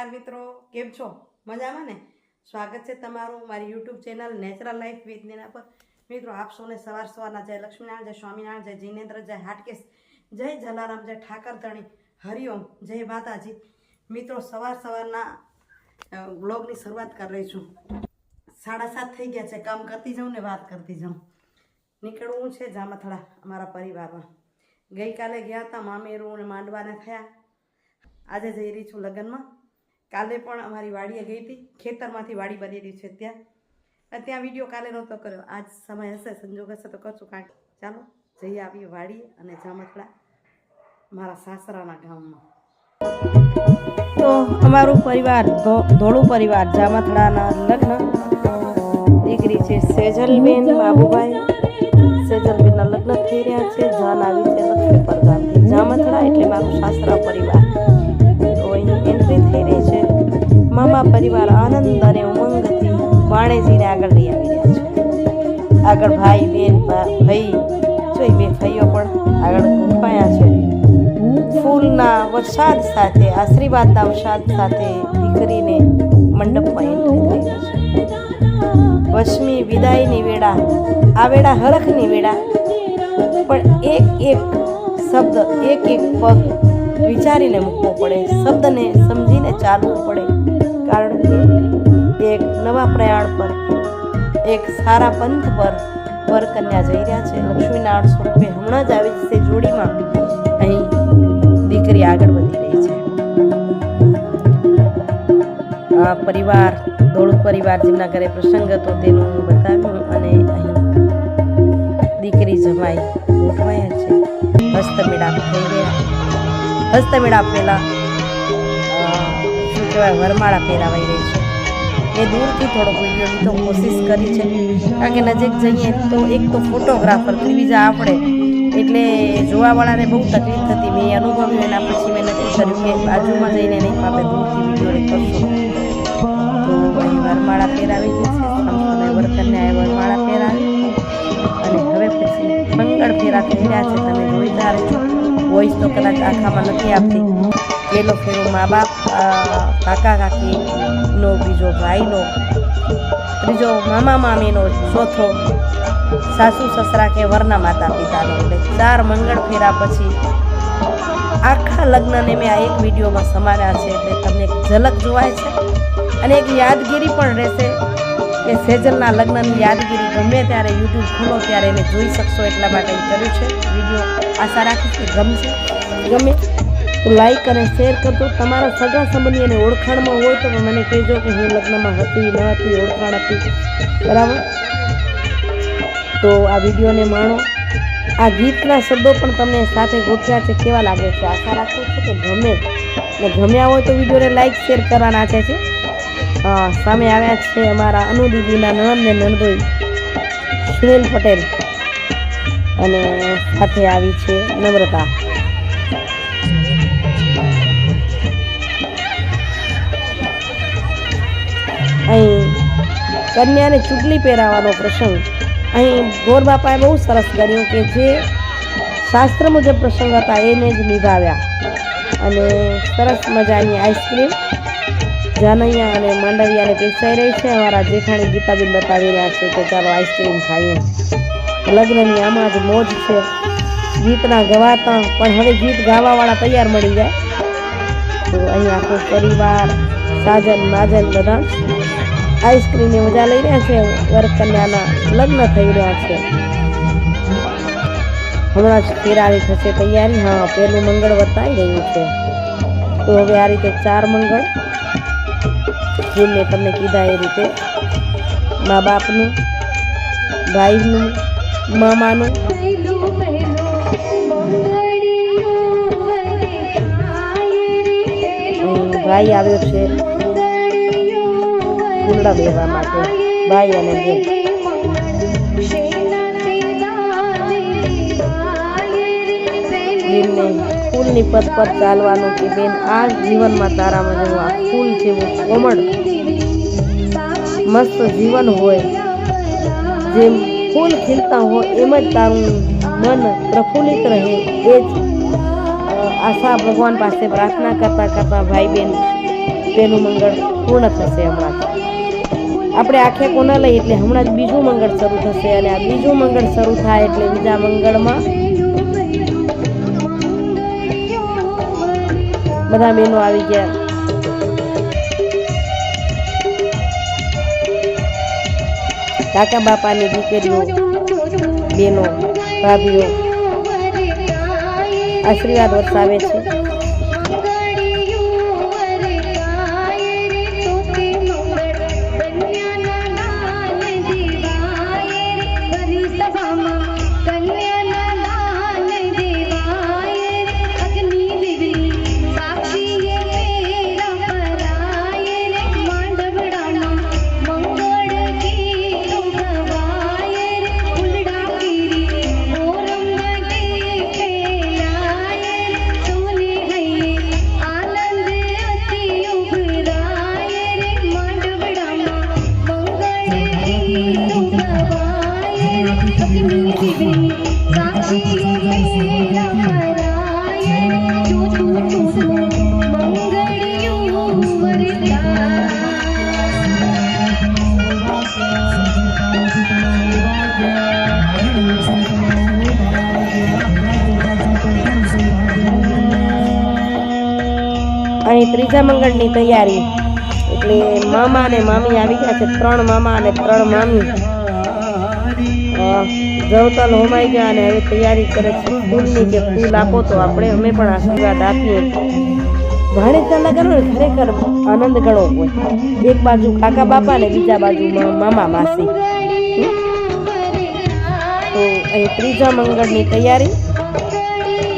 કેમ છો? મજામાં ને? સ્વાગત છે તમારું મારી YouTube channel Natural Life with Nena પર. મિત્રો, આપ સૌને સવાર સવારના જય લક્ષ્મીનારાયણ, જય સ્વામિનારાયણ, જય જીનેન્દ્ર, જય હાટકેશ, જય જલારામ, જય ઠાકર ધણી હરિઓમ જય માતાજી. મિત્રો, સવાર સવારના બ્લોગની શરૂઆત કરી રહી છું. સાડા સાત થઈ ગયા છે, કામ કરતી જાઉં ને વાત કરતી જાઉં. નીકળવું છે જામથડા અમારા પરિવારમાં. ગઈકાલે ગયા હતા મામેરું અને માંડવાને થયા. આજે જઈ રહી છું લગ્નમાં. કાલે પણ અમારી વાડીએ ગઈ હતી. ખેતરમાંથી વાડી બનેલી છે ત્યાં. ત્યાં વીડિયો કાલે નહોતો કર્યો. આજ સમય હશે, સંજોગ હશે તો કરશું કાંઈક. ચાલો, જઈ આવીએ વાડીએ અને જામથડા મારા સાસરાના ગામમાં. તો અમારું પરિવાર ધોળું પરિવાર, જામથડાના લગ્ન. દીકરી છે સેજલબેન, બાબુભાઈ. સેજલબેનના લગ્ન થઈ રહ્યા છે. જાન આવી છે લક્ષ્મીપર ગામથી જામથડા એટલે મારું સાસરા પરિવાર. એન્ટ્રી થઈ રહી છે. મામા પરિવાર આનંદ અને ઉમંગથી વાણેજીને આગળ લઈ આવી રહ્યા છે. આગળ ભાઈ, બેન ભાઈ જોઈ બે ભાઈઓ પણ આગળ ગુંફાયા છે. ફૂલના વરસાદ સાથે આશીર્વાદના વરસાદ સાથે દીકરીને મંડપમાં એન્ટ્રી થઈ છે. વશમી વિદાયની વેળા, આ વેળા હરખની વેળા. પણ એક એક શબ્દ એક એક પગ વિચારીને મૂકવો પડે, શબ્દને સમજીને ચાલવું પડે. કારણ કે એક નવા પ્રયાણ પર, એક સારા પંથ પર વર કન્યા જઈ રહ્યા છે. લક્ષ્મીનારાયણ સ્વરૂપે હમણાં જ આવી છે જોડીમાં. અહીં દીકરી આગળ વધી રહી છે. આ પરિવાર દોડું પરિવાર જેમના ઘરે પ્રસંગ હતો તેનું હું બતાવ્યું અને અહીં દીકરી જમાઈ ગોઠવાયા છે. હસ્તમેળાપ થઈ ગયા હસ્તમેળાપ પહેલાં, શું કહેવાય, વરમાળા પહેરાવાઈ રહી છે. મેં દૂરથી થોડોક વીડિયો લીધો, કોશિશ કરી છે. કારણ કે નજીક જઈએ તો એક તો ફોટોગ્રાફર બીજા આપણે. એટલે જોવાવાળાને બહુ તકલીફ થતી, મેં અનુભવ્યું એના પછી મેં નક્કી કર્યું કે બાજુમાં જઈને નહીં આપણે દૂરથી વિડીયોને કરશું. તો અહીં વરમાળા પહેરાવી છે. વર્તનને આ વરમાળા પહેરાવી. અને હવે પછી મંગળ ફેરા થઈ રહ્યા છે, તમે જોઈતા રહેજો વોઇસ તો કદાચ આખામાં નથી આપતી. પેલો ફેરો મા બાપ કાકા કાકીનો, બીજો ભાઈનો, ત્રીજો મામા મામીનો, ચોથો સાસુ સસરા કે વરના માતા પિતાનો. એટલે ચાર મંગળ ફેરા પછી આખા લગ્નને મેં આ એક વિડીયોમાં સમાર્યા છે. એટલે તમને ઝલક જોવાય છે અને એક યાદગીરી પણ રહેશે. કે સેજલના લગ્નની યાદગીરી ગમે ત્યારે યુટ્યુબ ખોલો ત્યારે એને જોઈ શકશો એટલા માટે એ કર્યું છે. વીડિયો આશા રાખીશ કે ગમશે. ગમે તો લાઈક અને શેર કરજો. તમારા સગા સંબંધી અને ઓળખાણમાં હોય તો મને કહેજો કે હું લગ્નમાં હતી ન હતી, ઓળખાણ હતી. બરાબર? તો આ વિડીયોને માણો. આ ગીતના શબ્દો પણ તમને સાથે ગોઠવ્યા છે. કેવા લાગે છે? આશા રાખું છું કે ગમે. ને ગમ્યા હોય તો વિડીયોને લાઈક શેર કરવાના છે. સામે આવ્યા છે અમારા અનુ દીદીના નણંદ ને નણદોઈ. સુનિલ પટેલ. અને સાથે આવી છે નમ્રતા. અહીં કન્યાને ચૂંટણી પહેરાવાનો પ્રસંગ. અહીં ગોર બાપાએ બહુ સરસ કર્યું કે જે શાસ્ત્ર મુજબ પ્રસંગ હતા એને જ નિભાવ્યા. અને સરસ મજાની આઈસ્ક્રીમ જાનૈયા અને માંડવિયાને પીરસાઈ રહી છે. અમારા જેઠાણી ગીતાબેન બતાવી રહ્યા છે કે ચાલો આઈસ્ક્રીમ ખાઈએ. લગ્નની આમાં જ મોજ છે. ગીતના ગવાતા, પણ હવે ગીત ગાવાવાળા તૈયાર મળી જાય. તો અહીં આખો પરિવાર, સાજન, માજન બધા આઈસ્ક્રીમની મજા લઈ રહ્યા છે. વરકન્યાના લગ્ન થઈ રહ્યા છે. હમણાં જ ફેરાવી થશે તૈયારી. હા, પહેલું મંગળ વતાઈ રહ્યું છે. તો હવે આ રીતે ચાર મંગળ જેમ મેં તમને કીધા એ રીતે. મા બાપનું ભાઈનું મામાનું. અહીં ભાઈ આવ્યો છે કુંડા દેવા માટે. ભાઈ અને બેન. બેનને ફૂલની પદ પર ચાલવાનું કે બેન, આ જીવનમાં તારામાં જેવું આ ફૂલ જેવું કોમળ, મસ્ત જીવન હોય, જેમ ફૂલ ખીલતા હોય, એમ જ તારું મન પ્રફુલ્લિત રહે. એ જ આશા ભગવાન પાસે પ્રાર્થના કરતા કરતા ભાઈ બહેન પહેલું મંગળ પૂર્ણ થશે હમણાં. આપણે આખે કોના લઈએ એટલે હમણાં જ બીજું મંગળ શરૂ થશે અને આ બીજું મંગળ શરૂ થાય એટલે બીજા મંગળમાં બધા બહેનો આવી ગયા. કાકા બાપાની દીકરીઓ બહેનો ભાભીઓ આશીર્વાદ વરસાવે છે. અહીં ત્રીજા મંગળની તૈયારી. એટલે મામા અને મામી આવી ગયા છે. ત્રણ મામા અને ત્રણ મામી. જવતલ હોમાઈ ગયા અને હવે તૈયારી કરે છે ફૂલની કે ફૂલ આપો તો આપણે અમે પણ આશીર્વાદ આપીએ. ભાણેજના લગ્ન હોય ખરેખર આનંદ ગણો હોય. એક બાજુ કાકા બાપા ને બીજા બાજુ મામા માસી. તો અહીં ત્રીજા મંગળની તૈયારી.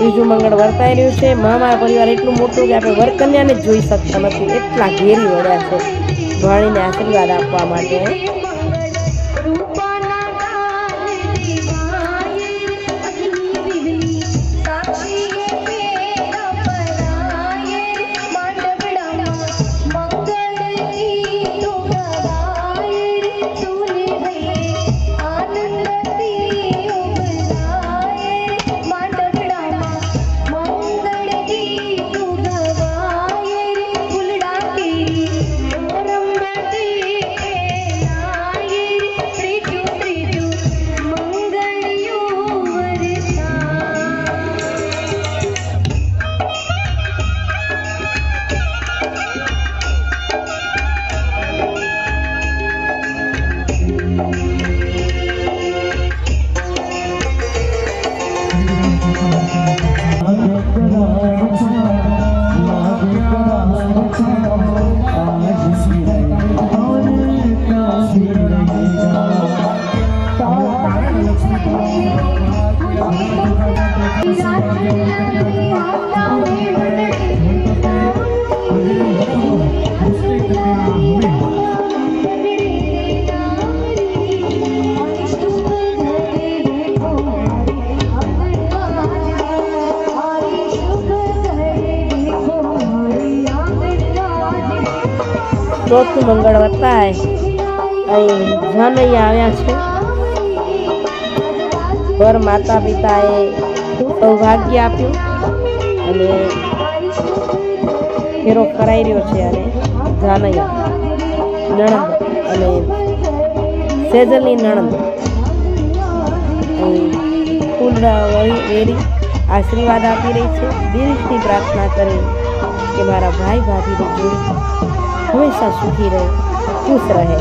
બીજું મંગળ વર્તાઈ રહ્યું છે. મામા પરિવાર એટલું મોટું કે આપણે વરકન્યાને જોઈ શકતા નથી. એટલા ઘેરી વળ્યા છે. ભાણીને આશીર્વાદ આપવા માટે. ચોથું મંગળ વર્તાય અહીં જાનૈયા આવ્યા છે. ઘર માતા પિતાએ સૌભાગ્ય આપ્યું. અને ફેરો કરાઈ રહ્યો છે અને જાનૈયા, નણંદ અને સેજલની નણંદ. ફૂલ વેરી આશીર્વાદ આપી રહી છે. દિલથી પ્રાર્થના કરી કે મારા ભાઈ ભાભીની હંમેશા સુખી રહે, ખુશ રહે.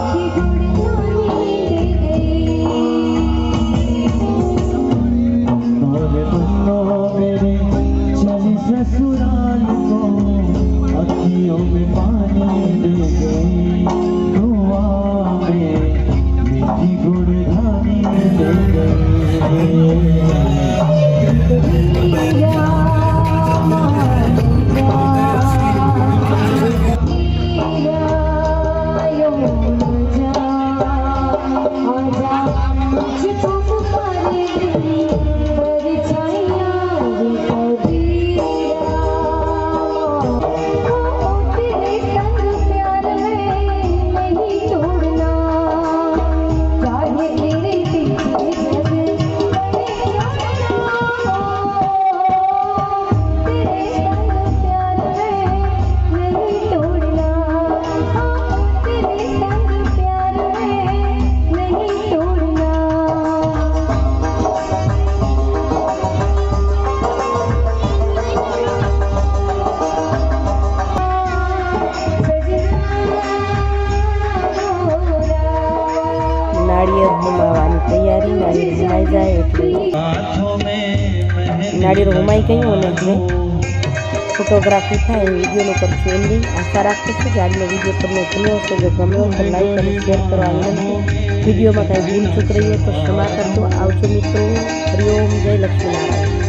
Que તૈયારી મારી ભૂમાઈ જાય એટલી નાળીર ભૂમાઈ ગયું અને હવે ફોટોગ્રાફી થાય વિડીયોનો કરશું એમની આશા રાખું છું કે આજનો વીડિયો તમને ગમ્યો હશે. જો ગમ્યો તો લાઈક અને શેર કરવા વિનંતી. વિડીયોમાં કાંઈ ભૂલ ચૂક રહી હોય તો ક્ષમા કરજો. આવજો મિત્રો. હરિઓમ જય લક્ષ્મીનારાયણ.